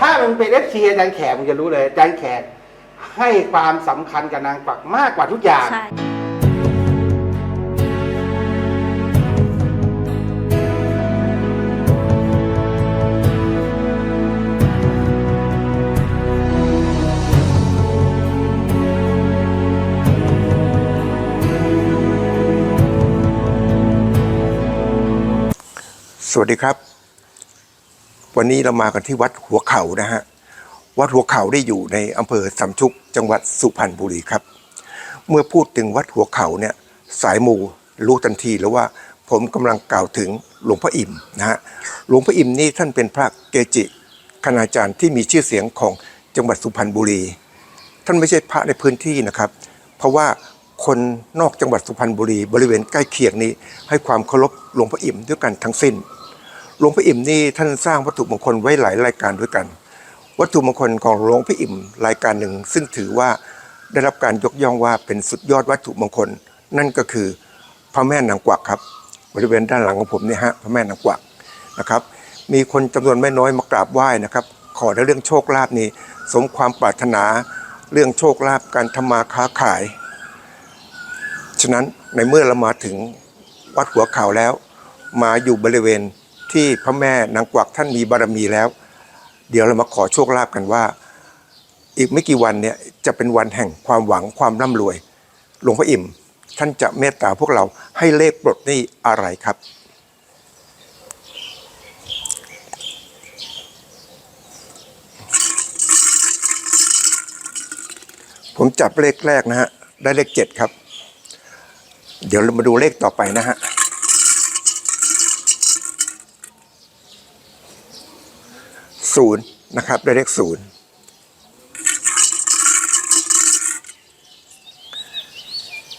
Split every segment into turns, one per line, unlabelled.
ถ้ามึงเป็นเอฟซีอาจารย์แขกมึงจะรู้เลยอาจารย์แขกให้ความสำคัญกับนางกวักมากกว่าทุกอย่าง
ใช่
สวัสดีครับ วันนี้เรามากันที่วัดหัวเขานะฮะ วัดหัวเขาได้อยู่ในอำเภอสำชุกจังหวัดสุพรรณบุรีครับ เมื่อพูดถึงวัดหัวเขาเนี่ยสายมูรู้ทันทีแล้วว่าผมกำลังกล่าวถึงหลวงพ่ออิ่มนะฮะ หลวงพ่ออิ่มนี่ท่านเป็นพระเกจิคณาจารย์ที่มีชื่อเสียงของจังหวัดสุพรรณบุรี ท่านไม่ใช่พระในพื้นที่นะครับ เพราะว่าคนนอกจังหวัดสุพรรณบุรี บริเวณใกล้เคียงนี้ให้ความเคารพหลวงพ่ออิ่มด้วยกันทั้งสิ้น หลวงพ่ออิ่มนี่ท่านสร้างวัตถุมงคลไว้หลายรายการด้วยกัน วัตถุมงคลของหลวงพ่ออิ่มรายการหนึ่ง ซึ่งถือว่าได้รับการยกย่องว่าเป็นสุดยอดวัตถุมงคล นั่นก็คือพระแม่นางกวักครับบริเวณด้านหลังของผมเนี่ยฮะพระแม่นางกวักนะครับมีคนจำนวนไม่น้อยมากราบไหว้นะครับ ขอในเรื่องโชคลาภนี้สมความปรารถนาเรื่องโชคลาภการทำมาค้าขาย ฉะนั้นในเมื่อเรามาถึงวัดหัวเขาแล้ว มาอยู่บริเวณ ที่พระแม่นางกวักท่านมีบารมีแล้ว เดี๋ยวเรามาขอโชคลาภกันว่า อีกไม่กี่วันเนี่ยจะเป็นวันแห่งความหวังความร่ำรวย หลวงพ่ออิ่มท่านจะเมตตาพวกเราให้เลขปลดหนี้อะไรครับผมจับเลขแรกนะฮะ ได้เลขเจ็ดครับ เดี๋ยวเรามาดูเลขต่อไปนะฮะ ศูนย์นะครับได้เลขศูนย์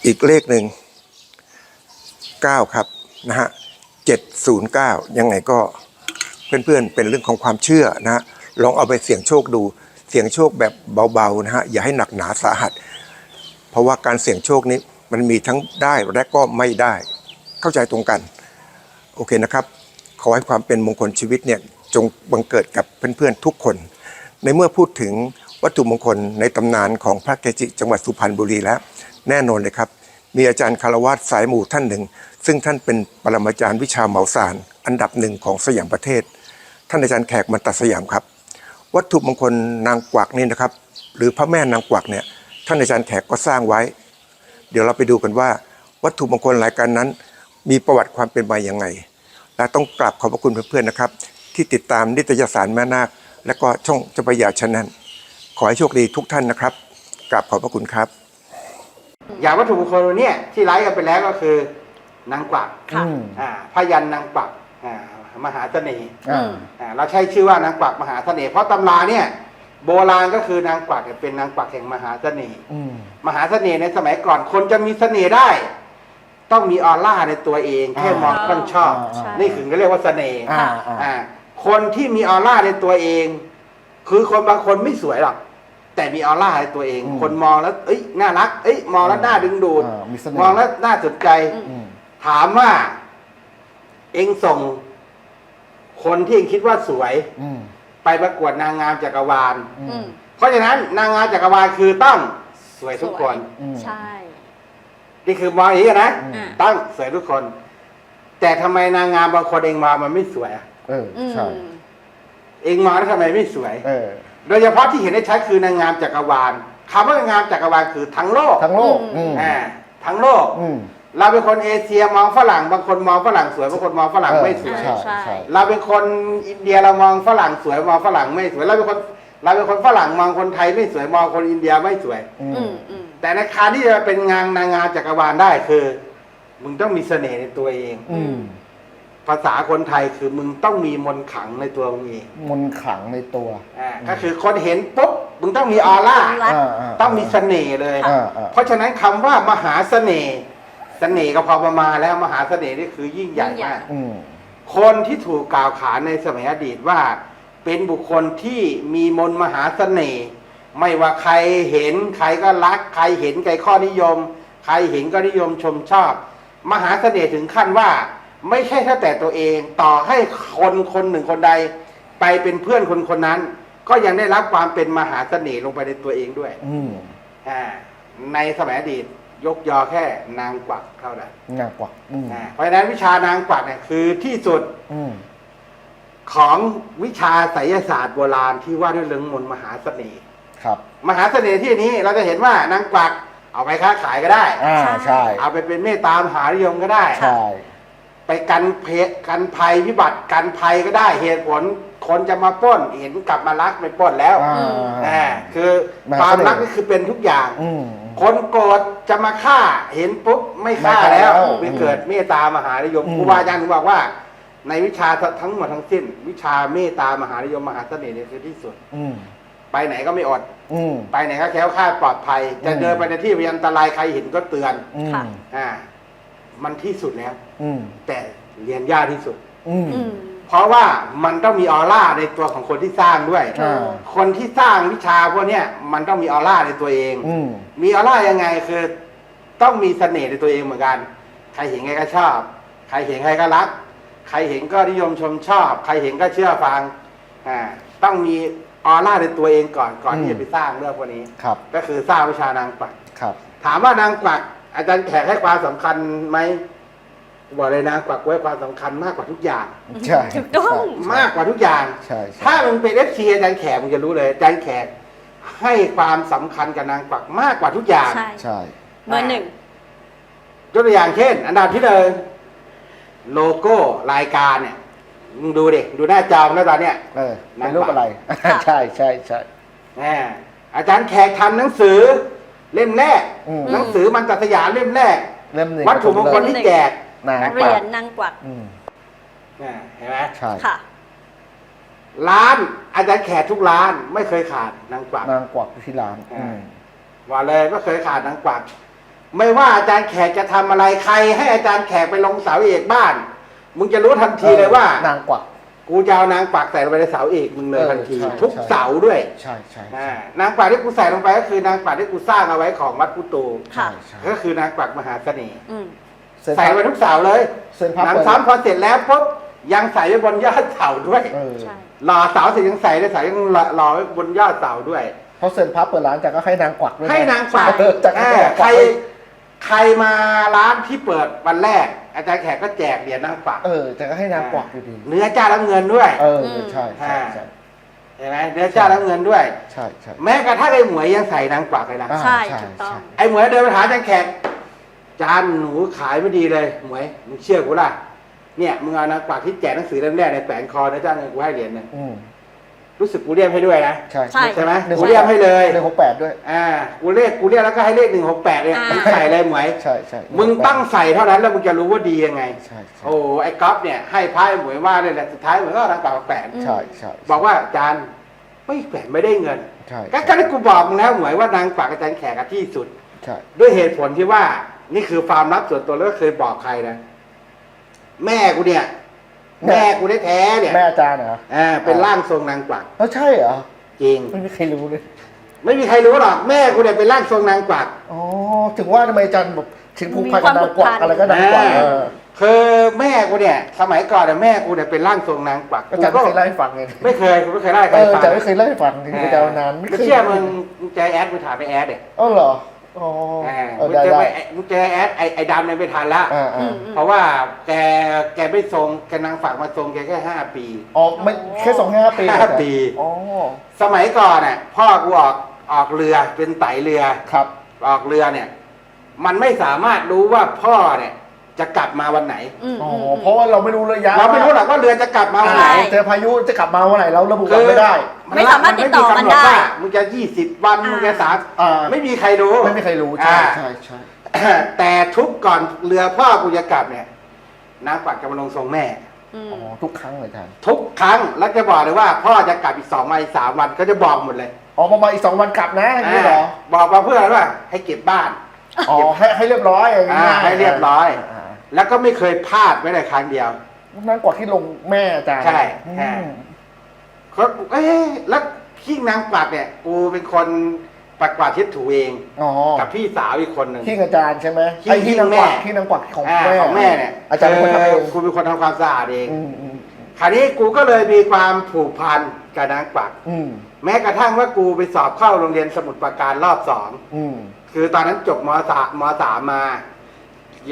อีกเลขหนึ่งเก้าครับนะฮะเจ็ดศูนย์เก้ายังไงก็เพื่อนๆ เป็นเรื่องของความเชื่อนะฮะลองเอาไปเสี่ยงโชคดู เสี่ยงโชคแบบเบาๆนะฮะอย่าให้หนักหนาสาหัส เพราะว่าการเสี่ยงโชคนี้มันมีทั้งได้และก็ไม่ได้ เข้าใจตรงกัน โอเคนะครับ ขอให้ความเป็นมงคลชีวิตเนี่ย จงบังเกิดกับเพื่อนๆทุกคน ในเมื่อพูดถึงวัตถุมงคลในตำนานของพระเกจิจังหวัดสุพรรณบุรีแล้ว แน่นอนเลยครับ มีอาจารย์คารวาสสายหมู่ท่านหนึ่ง ซึ่งท่านเป็นปรมาจารย์วิชาเหมาสารอันดับหนึ่งของสยามประเทศ ท่านอาจารย์แขกมันตัดสยามครับ วัตถุมงคลนางกวักนี่นะครับ หรือพระแม่นางกวักเนี่ยท่านอาจารย์แขกก็สร้างไว้ เดี๋ยวเราไปดูกันว่า วัตถุมงคลรายการนั้น มีประวัติความเป็นมาอย่างไงและต้องกราบขอบพระคุณเพื่อนๆนะครับ ที่ติดตามนิตยสารแม่นาค และก็ช่องเจาพระยาชนันขอให้โชคดีทุกท่านนะครับกราบขอบพระคุณครับ
อย่างวัตถุมงคลวันเนี้ยที่ไลฟ์กันไปแล้วก็คือนางกวัก
ค่ะ
อืม
อ่าพยันนางกวักอ่ามหาเสน่ห์
อ่า
อ่าเราใช้ชื่อว่านางกวักมหาเสน่ห์เพราะตำราเนี่ยโบราณก็คือนางกวักเนี่ยเป็นนางกวักแห่งมหาเสน่ห์
อืม
มหาเสน่ห์ในสมัยก่อนคนจะมีเสน่ห์ได้ ต้องมีออร่าในตัวเองแค่มองคนชอบ
ใช่
นี่ถึงจะเรียกว่าเสน่ห์
อ่าอ่า
อ่า คนที่มีออร่าในตัวเอง คือคนบางคนไม่สวยหรอกแต่มีออร่าในตัวเอง
อืม
คนมองแล้วเอ้ยน่ารัก เอ้ยมองแล้วน่าดึงดูด
อ่ามีเสน่ห์
มองแล้วน่าสนใจ
อืม
ถามว่า เองส่ง คนที่เองคิดว่าสวย
อืม
ไปประกวดนางงามจักรวาล
อื
อื
ม
ม
เพราะฉะนั้นนางงามจักรวาลคือต้องสวยทุกคน
อืม
ใช่
นี่คือมองอย่างนี้นะ
อืม
อ่า
ต้องสวยทุกคน แต่ทำไมนางงามบางคนเองมองมันไม่สวยอะ
เออ
อืม
ใช่
เองมองแล้วทำไมไม่สวย
เออ
โดยเฉพาะที่เห็นได้ชัดคือนางงามจักรวาลคำว่านางงามจักรวาลคือทั้งโลก
ทั้งโลก
อื
อื
ม
ม
อ่าทั้งโลก
อืม
เราเป็นคนเอเชียมองฝรั่งบางคนมองฝรั่งสวยบางคนมองฝรั่ง
เออ
ไม่สวย
ใช่ ใช่
เราเป็นคนอินเดียเรามองฝรั่งสวยมองฝรั่งไม่สวยเราเป็นคนเราเป็นคนฝรั่งมองคนไทยไม่สวยมองคนอินเดียไม่สวย
อื
อื
ม
มอืม
แต่ในการที่จะเป็นงานนางงามจักรวาลได้คือ มึงต้องมีเสน่ห์ในตัวเอง
อืม
ภาษาคนไทยคือมึงต้องมีมนต์ขลังในตัวมึงเอง
มนต์ขลังในตัว
อ่าก็คือคนเห็นปุ๊บมึงต้องมีออร่า
รัก
อ่าา
ต้องมีเสน่ห์เลย
อ่าอ่า
เพราะฉะนั้นคำว่ามหาเสน่ห์เสน่ห์ก็พอประมาณแล้วมหาเสน่ห์นี่คือยิ่งใหญ่
ยิ่งใหญ่
มาก
อืม
คนที่ถูกกล่าวขานในสมัยอดีตว่า เป็นบุคคลที่มีมนต์มหาเสน่ห์ ไม่ว่าใครเห็นใครก็รัก ใครเห็นใครข้อนิยม ใครเห็นก็นิยมชมชอบ มหาเสน่ห์ถึงขั้นว่า ไม่ใช่แค่แต่ตัวเองต่อให้คนคนหนึ่งคนใด ไปเป็นเพื่อนคนคนนั้น ก็ยังได้รับความเป็นมหาเสน่ห์ลงไปในตัวเองด้วย
อืม
อ่าในสมัยอดีตยกยอแค่นางกวักเท่านั้น
งากกว่าอืม
อ่าเพราะฉะนั้นวิชานางกวักเนี่ยคือที่สุด
อืม
ของวิชาไสยศาสตร์โบราณที่ว่าด้วยเรื่องมนต์มหาเสน่ห์
ครับ
มหาเสน่ห์ที่นี้เราจะเห็นว่านางกวักเอาไปค้าขายก็ได้
อ่าใช่
เอาไปเป็นเมตตามหานิยมก็ได้
ใช่
ไปกันเพกันภัยวิบัติกันภัยก็ได้เหตุผลคนจะมาปล้นเห็นกลับมารักไม่ปล้นแล้ว
อ่า
อ่าคือ
มหา
ความ
เสน่ห์
รักนี่คือเป็นทุกอย่าง
อืม
คนโกรธจะมาฆ่าเห็นปุ๊บไม่ฆ่า
ไม่ฆ่า
แล้ว
แล้ว
ไปเกิดเมตตามหานิยม
อืม
ครูบาอาจารย์ถึงบอกว่า ในวิชาทั้งหมดทั้งสิ้น วิชาเมตตามหานิยมมหาเสน่ห์เนี่ยคือที่สุด
อืม
ไปไหนก็ไม่อด
อืม
ไปไหนก็แคล้วคลาดปลอดภัย จะ
อืม
เดินไปในที่พยันตรายใครเห็นก็เตือน
อืม
ค่ะ
อ่า มันที่สุดแล้ว
อืม
แต่เรียนยากที่สุด
อืม
อืม
เพราะว่ามันต้องมีออร่าในตัวของคนที่สร้างด้วย
อ่า
คนที่สร้างวิชาพวกเนี้ยมันต้องมีออร่าในตัวเอง
อืม
มีออร่ายังไงคือ ต้องมีเสน่ห์ในตัวเองเหมือนกัน ใครเห็นใครก็ชอบ ใครเห็นใครก็รัก ใครเห็นก็นิยมชมชอบ ใครเห็นก็เชื่อฟังอ่าต้องมีออร่าในตัวเองก่อนก่อน
อืม
ที่จะไปสร้างเรื่องพวกนี้
ครับ
ก็คือสร้างวิชานางกวัก
ครับ
ถามว่านางกวัก อาจารย์แขกให้ความสำคัญไหมบอกเลยนางกวักไว้ความสำคัญมากกว่าทุกอย่าง
ใช่
ถูกต้อง
ใช่
มากกว่าทุกอย่าง
ใช่ใช่
ถ้ามึงเป็นเอฟซีอาจารย์แขกมึงจะรู้เลยอาจารย์แขกให้ความสำคัญกับนางกวักมากกว่าทุกอย่าง
ใช่
ใช่
เบอร์หนึ่ง
ยกตัวอย่างเช่น อันดับที่หนึ่งโลโก้รายการเนี่ยมึงดูดิดูหน้าจอมึงแล้วตอนเนี้ย
เออเป็นรูปอะไร
ค่ะ
ใช่ใช่ใช่
แหมอาจารย์แขกทำหนังสือ เล่มแรก
อืม
หนังสือมันตัสยามเล่มแรก
เล่มหนึ่ง
วัตถุมงคลที่แจก
นาง
เหรียญนางกวัก
อืม
อ่าเห็นไหม
ใช่
ค่ะ
ร้านอาจารย์แขกทุกร้านไม่เคยขาดนางกวัก
นางกวักที่ร้าน
อ่า
อืม
ว่าเลยไม่เคยขาดนางกวัก ไม่ว่าอาจารย์แขกจะทำอะไรใคร ให้อาจารย์แขกไปลงเสาเอกบ้าน มึงจะรู้ทันทีเลยว่า
นางกวัก
กูจะเอานางกวักใส่ลงไปในเสาเอกมึงเลย
เออ
ทันที
ใช่
ทุก
ใช่
เสาด้วย
ใช่ใช่
อ่านางกวักที่กูใส่ลงไปก็คือนางกวักที่กูสร้างเอาไว้ของวัดพุตู
ค่ะ
ใช่
ก็คือนางกวักมหาเสน่ห์
อืม
เซ็น
ใส่ไว้ทุกเสาเลย
เซ็นพับ
หนัง
เปิด
ซ้ำพอเสร็จแล้วปุ๊บยังใส่ไว้บนยอดเสาด้วย
เออ
ใช่
หล่อเสาเสร็จยังใส่ได้ใส่ยังหล่อไว้บนยอดเสาด้วย
เขาเซ็นพับเปิดร้านจากก็ให้นางกวักด้วยะ
ให้นางกวัก
เออจาก
เอ
ให้
อนา
งก
ใค
วั
ร
ก
ใครมาร้านที่เปิดวันแรก อาจารย์แขกก็แจกเหรียญนางกวัก
เออจากก็ให้นางกวักอยู่ดี
เนื้อจ้ารับเงินด้วย
เออ
อืม
ใช่ใช่ใช่
เห็นไหมเนื้อจ้ารับเงินด้วย
ใช่ใช่
แม้กระทั่งไอ้หมวยยังใส่นางกวักเลยนะ
อ่า
ใช่ถูกต้อง
ไอ้หมวยเดินไปหาอาจารย์แขกจานหนูขายไม่ดีเลยหมวยมึงเชื่อกูล่ะเนี่ยมึงเอานางกวักที่แจกหนังสือเล่มแรกในแฝงคอเนื้อจ้าเงินกูให้เหรียญหนึง
อืม
รู้สึกกูเรียกให้ด้วยนะ
ใช่
ใช่
ใช่ไหม
หนึ่ง
กูเรียกให้เลย
หนึ่งหกแปดด้วย
อ่ากูเรียกกูเรียกแล้วก็ให้เลขหนึ่งหกแปดเนี่ย
อ่า
มึ งใส่เลยหมวย
ใช่ใช่
มึงตั้งใส่เท่านั้นแล้วมึงจะรู้ว่าดียังไง
ใช่ใช่
โอ้ไอ้ก๊อฟเนี่ยให้พายหมวยว่าเลยแหละสุดท้ายเหมือนก็รังกาแปด
อืม
ใช่ใช่
บอกว่าอาจารย์ไม่แปดไม่ได้เงิน
ใช่
ก็ก็ที่กูบอกมึงแล้วหมวยว่านางฝากอาจารย์แขกอะที่สุด
ใช่
ด้วยเหตุผลที่ว่า นี่คือความลับส่วนตัวแล้วก็เคยบอกใครนะ แม่กูเนี่ย แม่กูได้แท้ๆเนี่ย
แม่อาจารย์เหรอ
อ่าเป็นร่างทรงนางกวัก
เออใช่เหรอ
จริง
ไม่มีใครรู้เลย
ไม่มีใครรู้หรอกแม่กูเนี่ยเป็นร่างทรงนางกวัก
อ๋อถึงว่าทำไมอาจารย์แบบถึงผูกพัน
มีค
กับ
วาม
นางกวัก
ผูกพัน
อะไรก็นางกวักเออ
คือแม่กูเนี่ย สมัยก่อนเนี่ยแม่กูเนี่ยเป็นร่างทรงนางกวัก
อาจารย์ไม่เคยเล่าให้ฟังไง
ไม่เคยกูไม่เคยเล่าให้ใค
เอ
ร
อ
ฟั
อาจารงย์ไม่เคยเล่าให้ฟังถึงอาจารย์นานไม่
ไม่
เคย
เชื่อมึงมึงเจอแอดมึงถามไปแอดเด็
อ๋อเหรอ อ๋อ
อ่า
เออ
มึง
ได้
เจอ
ได้
ไปมึงเจอแอดไอ้ไอ้ดำเนี่ยไม่ทันละ
อ่า
อื
อ่าม
อืม
เพราะว่าแกแกไม่ทรงแกนางฝากมาทรงแกแค่ห้าปี
อ๋อไม่แค่สองห้าปี
ห้าปี
อ๋อ
สมัยก่อนน่ะพ่อกูออกออกเรือเป็นไตเรือ
ครับ
ออกเรือเนี่ย มันไม่สามารถรู้ว่าพ่อเนี่ยจะกลับมาวันไหน
อืม
อ๋อ
อืม
เพราะว่าเราไม่รู้ระยะ
เราไม่รู้หรอกว่าเรือจะกลับมาวันไหน
ใช่
เจอพายุจะกลับมาวันไหนเราระบุวันไม่ได้
ไม่สามารถติดต่อกันได้
ว่ามึงจะยี่สิบวันมึงจะสาม
อ่า
ไม่มีใครรู้
ไม่มีใครรู้ใช่
อ่า
ใช่ใช่
แต่ทุกก่อนเรือพ่อกูจะกลับเนี่ยนางกวักจะมาลงทรงแม่
อืม
อ๋อ ทุกครั้งเลยอาจารย์
ทุกครั้งแล้วจะบอกเลยว่า พ่อจะกลับอีกสองวันอีกสามวันก็จะบอกหมดเลย
อ๋อประมาณอีกสองวันกลับนะอย่างนี้เหรอา
บอกมาเพื่ออะไรว่า ให้เก็บบ้าน
อ๋อ ให้ให้เรียบร้อยอย่างนี้
อ่าให้เรียบร้อยาแล้วก็ไม่เคยพลาดแม้แต่ครั้งเดียว
นั่นกว่าที่ลงแม่อาจารย์
ใช่
อืม
ใช่ เขาเอ๊ะแล้วขี้นางกวักเนี่ยกูเป็นคนปัดกวาดเช็ดถูเอง
อ๋อ
กับพี่สาวอีกคนหนึ่ง
ที่อาจารย์ใช่ไหม
ที่
ไอ้ที่นางกวัก
แม่
ที่นางกวักของ
อ่า
แม่
ของแม่เนี่ย
อาจารย์เป็นคนทำเอง
กูเป็นคนทำความสะอาดเอง
อืมอืม
คราวนี้กูก็เลยมีความผูกพันกับนางกวัก
อืม
แม้กระทั่งว่ากูไปสอบเข้าโรงเรียนสมุทรปราการรอบสอง
อืม
คือตอนนั้นจบมสามมสามมา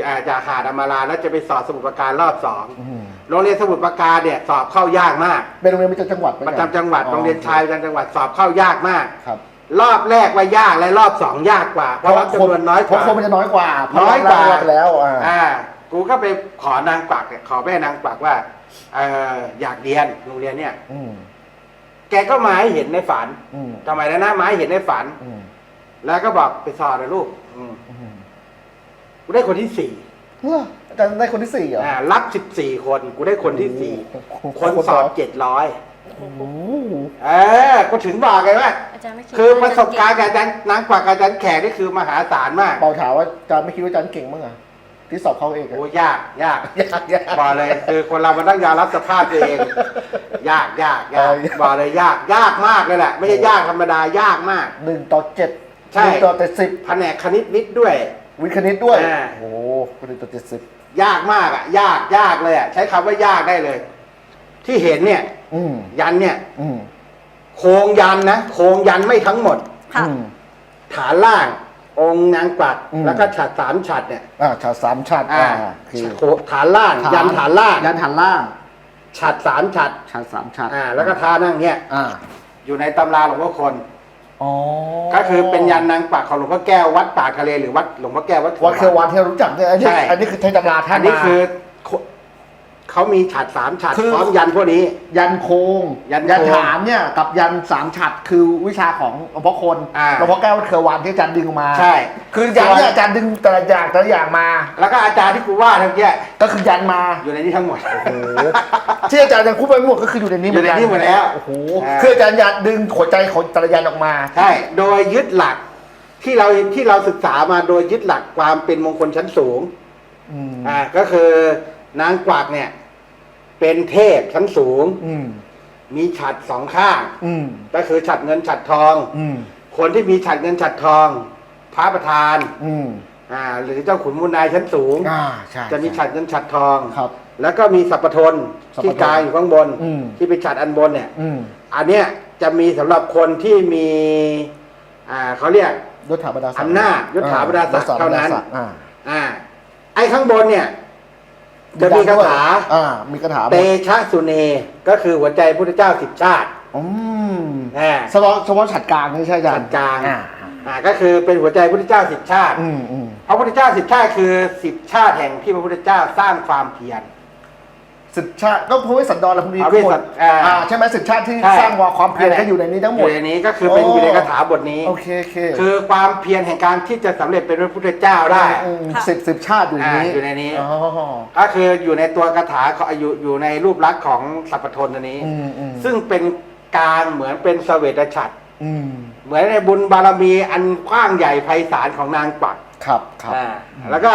อ่าจากหาดอมาราแล้วจะไปสอบสมุทรปราการรอบสอง
อืม
โรงเรียนสมุทรปราการเนี่ยสอบเข้ายากมาก
เป็นโรงเรียนประจำจังหวัดไหม
ประจำจังหวัดโรงเรียนชายประจำจังหวัดสอบเข้ายากมาก
ครับ
รอบแรกว่ายากและรอบสองยากกว่า เพราะว่าจำนวนน้อยก
เพราะ
ว่า
คนมันจะน้อยกว่า
น้อยกว่า
รบไปแล้วอ่า
อ่า กูก็ไปขอนางกวักเนี่ยขอแม่นางกวักว่าเอออยากเรียนโรงเรียนเนี่ย
อืม
แกก็มาให้เห็นในฝัน
อืม
ทำไมนะนะมาให้เห็นในฝัน
อืม
แล้วก็บอกไปสอบเลยลูกอืม
อืม
กูได้คนที่สี่
เหรออาจารย์ได้คนที่สี่เหรอ
อ่ารับสิบสี่คน กูได้คนที่สี่
โอ้โห
คนสอบเจ็ดร้อย
โอ้โห
เออกูถึงบอกไงว่า
อาจารย์ไม่คิด
คือประสบการณ์กับอาจารย์นางกวักกับอาจารย์แขกนี่คือมหาศาลมาก
เปาถามว่าอาจารย์ไม่คิดว่าอาจารย์เก่งมั้งอะที่สอบเข้าเองอะ
โอ้ยากยาก
ยากยาก
บอกเลย คือคนเรามันต้องยอมรับสภาพตัวเอง ยากยากยาก
เออยาก
บอกเลยยากยากมากเลยแหละ ไม่ใช่ยากธรรมดายากมาก
หนึ่งต่อเจ็ด
ใช่
หนึ่งต่อเจ็ดสิบ
แผนกคณิตวิทย์ด้วย
วิทย์คณิตด้วย
อ่า
โอ้โหหนึ่งต่อเจ็ดสิบ
ยากมากอะ ยากยากเลยอะ ใช้คำว่ายากได้เลย ที่เห็นเนี่ย
อืม
ยันเนี่ย
อืม
โครงยันนะโครงยันไม่ทั้งหมด
ค่ะ
อืม
ฐานล่าง องค์นางกวัก
อืม
แล้วก็ฉัดสามฉัดเนี่ย
อ่าชาติสามชาติ
อ่า
อ่าคือ
โคฐานล่างยันฐานล่าง
ยันฐานล่าง
ฉัดสามฉัด
ชาติสามชาติ
อ่าแล้วก็ทานั่งเนี่ย
อ่า
อยู่ในตำราหลวงพ่อคน
อ๋อ
ก็คือเป็นยันนางกวักของหลวงพ่อแก้ววัดป่าทะเลหรือวัดหลวงพ่อแก้ววัด
วัดเครือวันที่เรารู้จักเนี่ยอันนี้
ใช่
อันนี้คือไทยตำราท่า
อั
น
นนี้
มา
คือโค เขามีฉัดสามฉัด
คือ
พร้อมยันพวกนี้
ยันโคง
ยันโคง
ฐานเนี่ยกับยันสามฉัดคือวิชาของหลวงพ่อคน
อ่า
หลวงพ่อแก้ววัดเครือวันที่อาจารย์ดึงออกมา
ใช่
คือยันเนี่ยอาจารย์ดึงแต่ละอย่างแต่ละอย่างมา
แล้วก็อาจารย์ที่กูว่าทั้งเนี้ย
ก็คือยันมา
อยู่ในนี้ทั้งหมด
โอ้โหที่อาจารย์ยังพูดไปหมดก็คืออยู่ในนี้
อยู่ในนี้หมดแล้ว
โอ้โห
อ่า
คืออาจารย์ยันดึงหัวใจของแต่ละยันออกมา
ใช่ โดยยึดหลักที่เราที่เราศึกษามาโดยยึดหลักความเป็นมงคลชั้นสูง
อืม
อ่าก็คือนางกวักเนี่ย เป็นเทพชั้นสูง
อืม
มีฉัดสองข้าง
อืม
ก็คือฉัดเงินฉัดทอง
อืม
คนที่มีฉัดเงินฉัดทอง พระประธาน
อืม
อ่า หรือเจ้าขุนมูลนายชั้นสูง
อ่า ใช่
จะมีฉัดเงินฉัดทอง
ครับ
แล้วก็มีสัพพทน
สัพพทน
ที่กลางอยู่ข้างบน
อืม
ที่เป็นฉัดอันบนเนี่ย
อืม
อันเนี้ยจะมีสำหรับคนที่มี อ่าเขาเรียก
ยศถาบรรดาศักดิ์
อำนาจยศถาบรรดาศักดิ์
ยศถ
เท่านั้น
บรรดศักดิ์อ่า
อ่า ไอ้ข้างบนเนี่ย จะมีคาถา
อ่า มีคาถา
เตชะสุเน ก็คือหัวใจพุทธเจ้าสิบชาติ
อืม
อ่า
เฉพาะเฉพาะฉัดกลางนี่ใช่อาจาร
ฉั
ย์
ดกลาง
อ่า
อ่าก็คือเป็นหัวใจพุทธเจ้าสิบชาติ
อืมอืม
พระพุทธเจ้าสิบชาติคือสิบชาติแห่งที่พระพุทธเจ้าสร้างความเพียร
สิบชาติก็พระเวสสันดรและพวกนี้
พระเวสสัน
ทุกคน
อ่า
อ่าใช่ไหมสิบชาติที่
ใช่
สร้างวาความเพียรก็อยู่ในนี้ทั้งหม
อ
ด
ยู่ในนี้ก็คือเป็น
โอ้
อยู่ในคาถาบทนี้
โอเคโอเค
คือความเพียรแห่งการที่จะสำเร็จเป็นพระพุทธเจ้าได้
อืม
ค่ะ
สิบสิบชาติอยู่ในนี้
อ่าอยู่ในนี้
อ๋อ
ก็คืออยู่ในตัวคาถาเขาอยู่อยู่ในรูปลักษณ์ของสัพพทนอันนี้
อืมอืม
ซึ่งเป็นกลางเหมือนเป็นเสวตฉัตร
อืม
เหมือนในบุญบารมีอันกว้างใหญ่ไพศาลของนางกวัก
ครับครับ
อ่าแล้วก็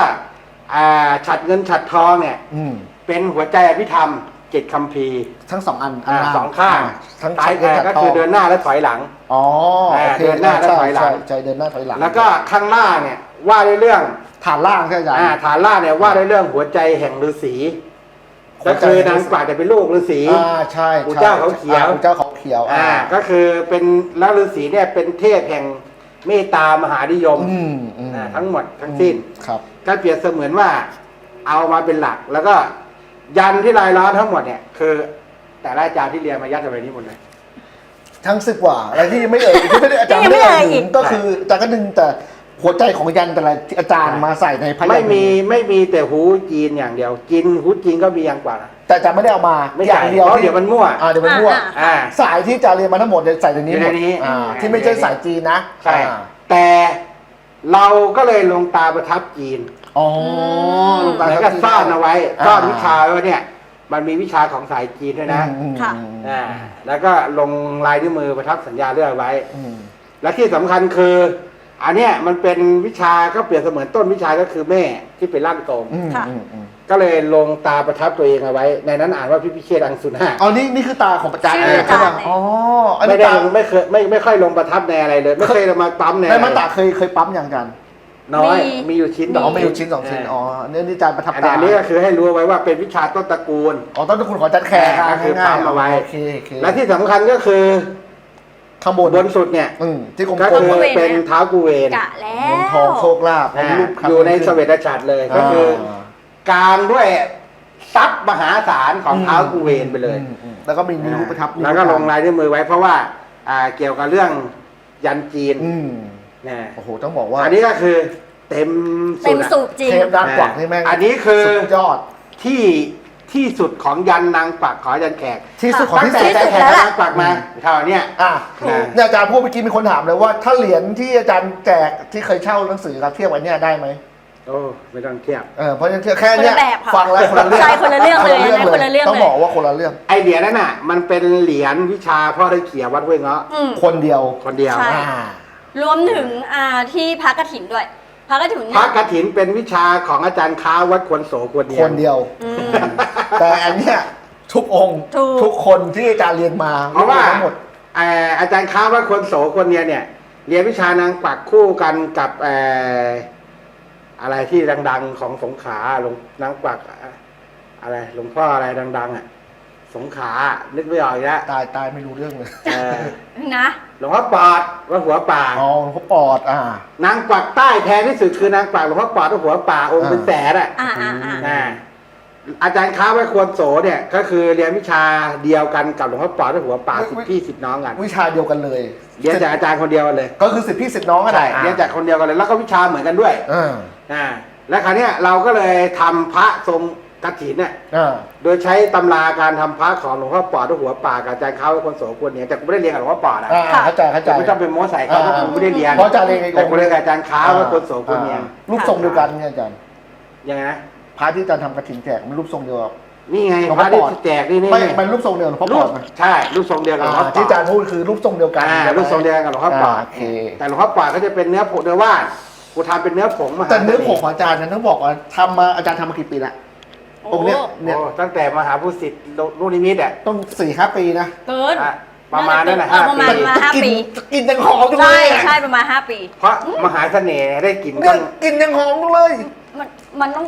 อ่าฉัดเงินฉัดทองเนี่ย
อืม
เป็นหัวใจอภิธรรมเจ็ดคำพีร์
ทั้งสองอัน
อ่า
หน้
สองข้าง
ทั้ง
ซ้าย
ชัด
อ่าก็คือเดินหน้าและถอยหลัง
อ๋อโอเค
เดินหน้าและ
ใช่
ถอยหลัง
ใช่ใช่เดินหน้าถอยหลัง
แล้วก็ข้างล่างเนี่ยว่าด้วยเรื่อง
ฐานล่างใช่ไหมอาจารย์
อ่าฐานล่างเนี่ยว่าด้วยเรื่องหัวใจแห่งฤาษี
หั
ก็
วใจ
คือนางกวักเนี่ยเป็นลูกฤาษี
อ่าใช่
ปู่
ใช่
เจ้าเขาเขียว
อ่ปู่เจ้าเขาเขียว
อ่าก็คือเป็นแล้วฤาษีเนี่ยเป็นเทพแห่ง เมตตามหานิยม
อืมอืม
อ่าทั้งหมดทั้งสิ้น
ครับ
ก็เปรียบเสมือนว่าเอามาเป็นหลักแล้วก็ยันที่ลายล้อมทั้งหมดเนี่ย คือ แต่ละอาจารย์ที่เรียนมายัดเอาไว้นี่หมดเลย
ทั้งสิบกว่าอะไรที่ยังไม่เอ่ยที่ไม่ได้อาจารย์
ที่ยังไม่
ไม่ได้
เอ่ย
ถึ
อี
ง
ก
ก็คืออาจารย์ก็ดึงแต่หัวใจของยันแต่ละที่อาจารย์มาใส่ในพยัญชนะ
ไม่มีไม่มีแต่หูจีนอย่างเดียวจีนหูจีนก็มีอย่างกว่านะ
แต่อาจารย์ไม่ได้เอามา
ไม่
อ
ใช่
ย่างเดียว
เพราะ
ที่
เดี๋ยวมันมั่ว
อ่าเดี๋ยวมันมั่ว
อ่า
อ่า
สายที่อาจารย์เรียนมาทั้งหมดเนี่ยใส่ในนี้
อยู่
หม
ใน
ด
นี้
อ่า
อ่า
ที่ไม่ใช่สายจีนนะ
ใช่
อ่า
แต่เราก็เลยลงตาประทับจีน
อ๋อลงตา
แล้วก็ซ่อนเอาไว้
อ่า
ซ่อนวิชาไว้เนี่ย มันมีวิชาของสายจีนด้วยนะ
อืม
ค่ะ
อืม
อ่าแล้วก็ลงลายนิ้วมือประทับสัญญาเรื่อยไว้
อืม
และที่สำคัญคือ อันเนี้ยมันเป็นวิชาก็เปรียบเสมือนต้นวิชาก็คือแม่ที่เป็นร่างทรง
อืม
ค่ะ
อืมอืม
ก็เลยลงตาประทับตัวเองเอาไว้ ในนั้นอ่านว่าพิพิเชษอังสุนา
อ๋อนี่นี่คือตาของอาจารย์
ชื่ออาจารย์
ใช่ป่ะอ๋ออัน
ไม่
นี้
ได้
ตา
ลงไม่เคยไม่ไม่ค่อยลงประทับในอะไรเลย ไม่เคยมาปั๊มใน
ใน
อะไร
มันตาเคยเคยปั๊มอย่างกัน
น้อย
มี
มีอยู่ชิ้น
มี
ส
อ๋
อ
องไม่อยู่ชิ้นสองชิ้นอ๋อเนี่ยนี่อาจารย์ประทับ
อัน
ตา
นี้ก็คือให้รู้ไว้ว่าเป็นวิชาต้นตระกูล
อ๋อต้นตระกูลของอาจารย์แขก
ก็คือ
ง่าย
ปั๊มเอาไว้
โอเคโอเค
และที่สำคัญก็คือค
ข้างบน
บนสุดเนี่ย
อืมที่กลม
ก็
ๆ
คือ
อะ
เป็นเท้ากูเวน
กะแล้
เงิน
ว
ทองโชคลาภ
อ่า
รูปคำ
อยู่ในเสวตฉัตรเลยก็คืออา กลางด้วยทรัพย์มหาศาลของเท้ากูเวนไปเลย
อืมอืมแล้วก็มีนิ้วประทับนิ้
แล้วก็ลงลายนิ้วมือไว้เพราะว่าอ่าเกี่ยวกับเรื่องยันจีน
อืม
นะ
โอ้โห ต้องบอกว่า
อันนี้ก็คือเต็ม
เต็ม
อะ
สูบจริง
เทปด้านกวักนี่แม่ง
อันนี้คือ
สุดยอด
ที่ ที่สุดของยันนางกวักขอยันแขก
ที่สุดของ
ตั้ง
ที่
แต่
สุด
ใจแขกนางกวักมาเท่าเนี้ย
อะ
ถูก
เนี่ยอาจารย์พูดเมื่อกี้มีคนถามเลยว่าถ้าเหรียญที่อาจารย์แจกที่เคยเช่าหนังสือครับเทียบกันเนี่ยได้ไหม
โอ้ไม่ต้องเทียบ
เออเพราะฉะนั้นแค่เนี้ย
คนละแบบค่ะ
ฟังแล้วคนละเรื่อง
ใช่คนละเรื่องเลยนะคนละเรื่องเลย
ต้องบอกว่าคนละเรื่อง
ไอเหรียญนั่นน่ะ มันเป็นเหรียญวิชาพ่อได้เขียวัดห้วยเงาะ
อืม
คนเดียว
คนเดียว
ใช่
อ่าร
วมถึงอ่าที่พระกฐินด้วย พระกฐิน
พระกฐินเป็นวิชาของอาจารย์ค้าวัดควรโสควรเดีย
ค
วน
เดียว
อืม
แต่อันเนี้ยทุกองค์
ถูก
ทุกคนที่อาจารย์เรียนมา
เพราะว่า
ทั้งหมด
เอ่ออาจารย์ค้าวัดควรโสควรเดียเนี่ย เรียนวิชานางกวักคู่กันกับเอ่ออะไรที่ดัง ๆของสงขลาหลวงนางกวักอะไรหลวงพ่ออะไรดัง ๆ อะ สงขลานึกไม่ออกอีกแล้ว
ตายตายไม่รู้เรื่องเลย
เออ
นะ
หลวงพ่อปอดวัดหัวป่า
อ๋อเขาปอดอ่า
นางกวักใต้แพงที่สุดคือนางกวักหลวงพ่อปอดวัดหัวป่าองค์เป็นแสนอะ
อ่าอ่าอ่า
อ่า อาจารย์ค้าไว้ควรโสเนี่ย ก็คือเรียนวิชาเดียวกันกับหลวงพ่อปอด้วยหัวป่า
ไม่
สิบพี่สิบน้องกัน
วิชาเดียวกันเลย
เรียนจากอาจารย์คนเดียวกันเลย
ก็คือสิทธิพี่สิทธิน้องกัน
ใช่
อะ
เรียนจากคนเดียวกันเลย แล้วก็วิชาเหมือนกันด้วย
อ่า
อ่าแล้วคราวเนี้ยเราก็เลยทำพระทรงกฐินเนี่ย
อ่า
โดยใช้ตำราการทำพระของหลวงพ่อปอด้วยหัวป่ากับอาจารย์ค้าไว้ควรโสควรเนี่ยแต่กูไม่ได้เรียนกับหลวงพ่อปอนะ
อ่าเข้าใจเข้าใจ
แต่ไม่ต้องเป็นโม้ใส่เขาเพราะกูไม่ได้เรียน
เพราะอาจารย์เรียนกับ
แต่กูเรียนกับอาจารย์ค้าไว้ควรโสควรเนี่ย
อ่ารูปทรงเดียวกันเนี่ยอาจารย์
ยังไงนะ
พระที่อาจารย์ทำกระถิ่นแจกมันรูปทรงเดียวกับ
นี่ไง
หลวง
พ
พ่อ
ระที่
ปอด
แจกนี่นี่
ไม่มันรูปทรงเดียวหลวงพ่อ
รู
ปอ
ป
ดไหม
ใช่รูปทรงเดียวกับหลวงพ่อ
อ่า
ปอ
ที่
ด
อาจารย์พูดคือรูปทรงเดียวกัน
อ่ารูปทรงเดียวกันกับหลวงพ่อปอดา
โอเค
แต่หลวงพ่อปอดก็จะเป็นเนื้อผงเนื้อว่านกูทำเป็นเนื้อผงมา
แต่เนื้อผงของอาจารย์นั้นต้องบอกว่าทำมาอาจารย์ทำมากี่ปีละ
โอ้
องค์เนี้ยเนี่ย
โอ้ตั้งแต่มหาภูสิทธิ์ลูกนิมิตอะ
ต้องสี่ห้าปีนะ
เกิน
อะประมาณนั้นนะ
เออ
ห้า
ประ
ปี
มาณมาห้า
กิน
ปี
กินยังหอมจังเล
ใช่
ยอะ
ใช่ประมาณห้าปี
เพราะมหาเสน่ห์ได้กลิ่น
เนี่
ต้
ย
น
กินยังหอมจังเลย
มันมันต้อง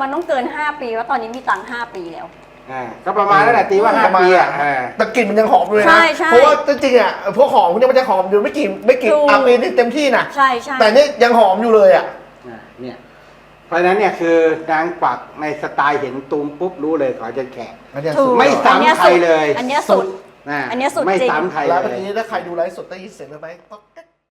มันต้องเกินห้าปีว่าะตอนนี้มีตังค์ห้าปีแล้ว
อ่าก็ประมาณนั้นแหละตีว่าห้า
ประมาณ
ปีอะอ่า
แต่กลิ่นมันยังหอมอยู่เลย
ใช่
นะ
ใช่
เพราะว่าจริงๆอะพวกหอมพวกเนี้ยมันจะหอมอยู่ไม่กี่ไม่กี่
ถูก
อาปีนี่เต็มที่นะ
ใช่ใช่
แต่นี่ยังหอมอยู่เลยอะ
อ่าเนี่ย เพราะฉะนั้นเนี่ยคือนางกวักในสไตล์เห็นตูมปุ๊บรู้เลยขอจะแขก
อันเนี้ย
ถู
สุ
ก
ด
ไม่ซ้ำ
อันเนี้ย
ใครเลย
อันเนี้ยสุด
นะ
อันเนี้ยสุด
ไม่
จริง
ซ้ำใคร
แล้ว
เล
เมื่อยกี้ถ้าใครดูไลฟ์สดได้ยินเสียงเลยไหมป๊อก